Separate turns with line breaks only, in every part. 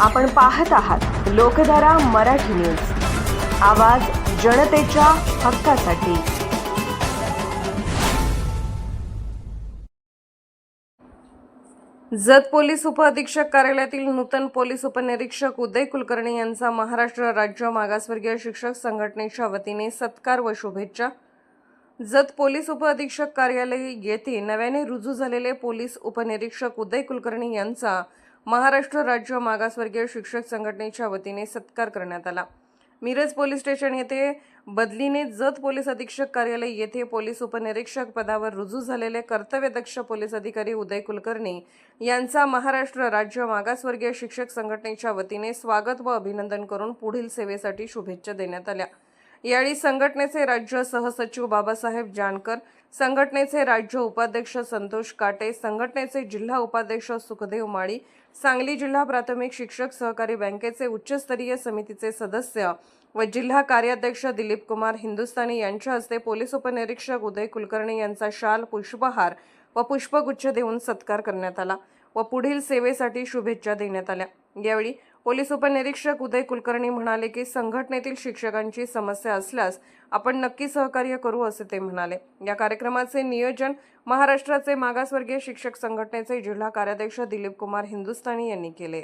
आपण पाहत आहात लोकधारा मराठी न्यूज. आवाज जनतेच्या हक्कासाठी. जत पोलीस उपअधीक्षक कार्यालयातील नूतन पोलीस उपनिरीक्षक उदय कुलकर्णी यांचा महाराष्ट्र राज्य मागासवर्गीय शिक्षक संघटनेच्या वतीने सत्कार व शुभेच्छा. जत पोलीस उपअधीक्षक कार्यालय येथे नव्याने रुजू झालेले पोलीस उपनिरीक्षक उदय कुलकर्णी यांचा महाराष्ट्र राज्य मागासवर्गीय शिक्षक संघटनेच्या वतीने सत्कार करण्यात आला. मिरज पोलीस स्टेशन येथे बदलीने जत पोलीस अधीक्षक कार्यालय येथे पोलीस उपनिरीक्षक पदावर रुजू झालेले कर्तव्यदक्ष पोलीस अधिकारी उदय कुलकर्णी यांचा महाराष्ट्र राज्य मागासवर्गीय शिक्षक संघटनेच्या वतीने स्वागत व अभिनंदन करून पुढील सेवेसाठी शुभेच्छा देण्यात आल्या. यावेळी संघटनेचे राज्य सहसचिव बाबासाहेब जानकर संघटनेचे राज्य उपाध्यक्ष संतोष काटे संघटनेचे जिल्हा उपाध्यक्ष सुखदेव माळी सांगली जिल्हा प्राथमिक शिक्षक सहकारी बँकेचे उच्चस्तरीय समितीचे सदस्य व जिल्हा कार्याध्यक्ष दिलीप कुमार हिंदुस्थानी यांच्या हस्ते पोलीस उपनिरीक्षक उदय कुलकर्णी यांचा शाल पुष्पहार व पुष्पगुच्छ देऊन सत्कार करण्यात आला व पुढील सेवेसाठी शुभेच्छा देण्यात आल्या. यावेळी पोलीस उपनिरीक्षक उदय कुलकर्णी म्हणाले की संघटनेतील शिक्षकांची समस्या असल्यास आपण नक्की सहकार्य करू असे ते म्हणाले. या कार्यक्रमाचे नियोजन महाराष्ट्राचे मागासवर्गीय शिक्षक संघटनेचे जिल्हा कार्याध्यक्ष दिलीप कुमार हिंदुस्थानी यांनी केले.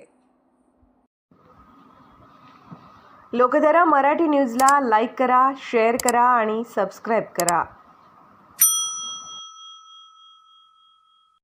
लोकधारा मराठी न्यूजला लाईक करा शेअर करा आणि सबस्क्राईब करा.